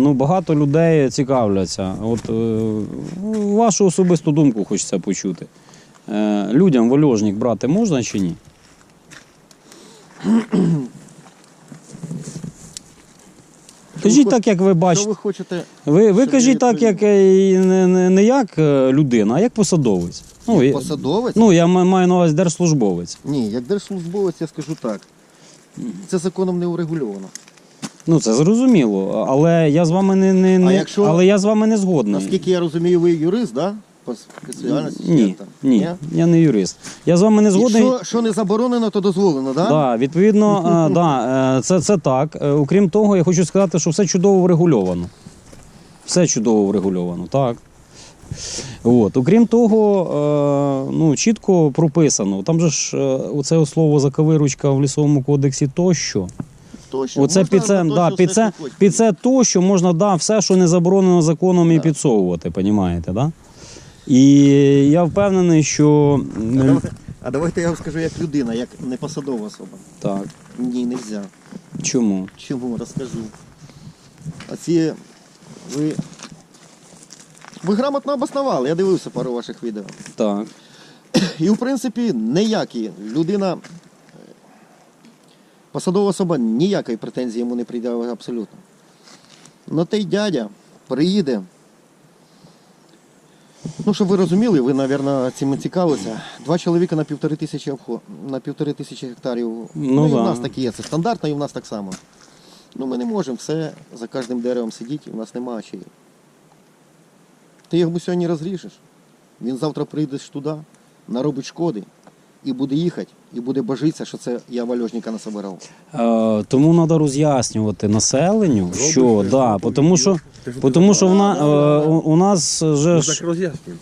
Ну, багато людей цікавляться. От е, вашу особисту думку хочеться почути. Е, людям вольожник брати можна чи ні? Кажіть так, як ви Що бачите. ви хочете? Ви, ви кажіть так, як е, не, не, не як е, людина, а як посадовець. Ну, як я- посадовець? ну я ма- маю на увазі держслужбовець. Ні, як держслужбовець я скажу так. Це законом не урегульовано. Ну, це зрозуміло, але я з вами не, не, не якщо- але я з вами не згодний. Наскільки я розумію, ви юрист, да? По спеціальності? Ні, як ні, я не юрист. Я з вами не згодний. Якщо що не заборонено, то дозволено, да? Да, відповідно, е, да, е, це, це так. Е, Окрім того, я хочу сказати, що все чудово врегульовано. Все чудово врегульовано, так. От. Окрім того, е, ну, чітко прописано. Там же ж е, оце слово закавиручка в лісовому кодексі тощо. Точно. Оце Можна під це, да, під, це, під це то, що можна да, все, що не заборонено законом, і підсовувати, понімаєте, да? І я впевнений, що. А давайте, а давайте я вам скажу як людина, як не посадова особа. Так. Ні, не можна. Чому? Чому? Розкажу. А ці ви. Ви грамотно обоснували, я дивився пару ваших відео. Так. І в принципі ніякі людина, посадова особа ніякої претензії йому не приділяє абсолютно. Ну той дядя приїде. Ну, щоб ви розуміли, ви, мабуть, цим цікавилися. Два чоловіка на півтори тисячі обход... на півтори тисячі гектарів. Ну, і да. в нас так є. Це стандартно, і в нас так само. Ну, ми не можемо все за кожним деревом сидіти, у нас немає чиї. Ти його сьогодні розріжеш. Він завтра прийде туди, наробить шкоди, і буде їхати, і буде божитися, що це я вальожника насобирав. Е, тому треба роз'яснювати населенню, що да, тому що, тому що вона, е, у, у нас же Ми ж так роз'яснюємо.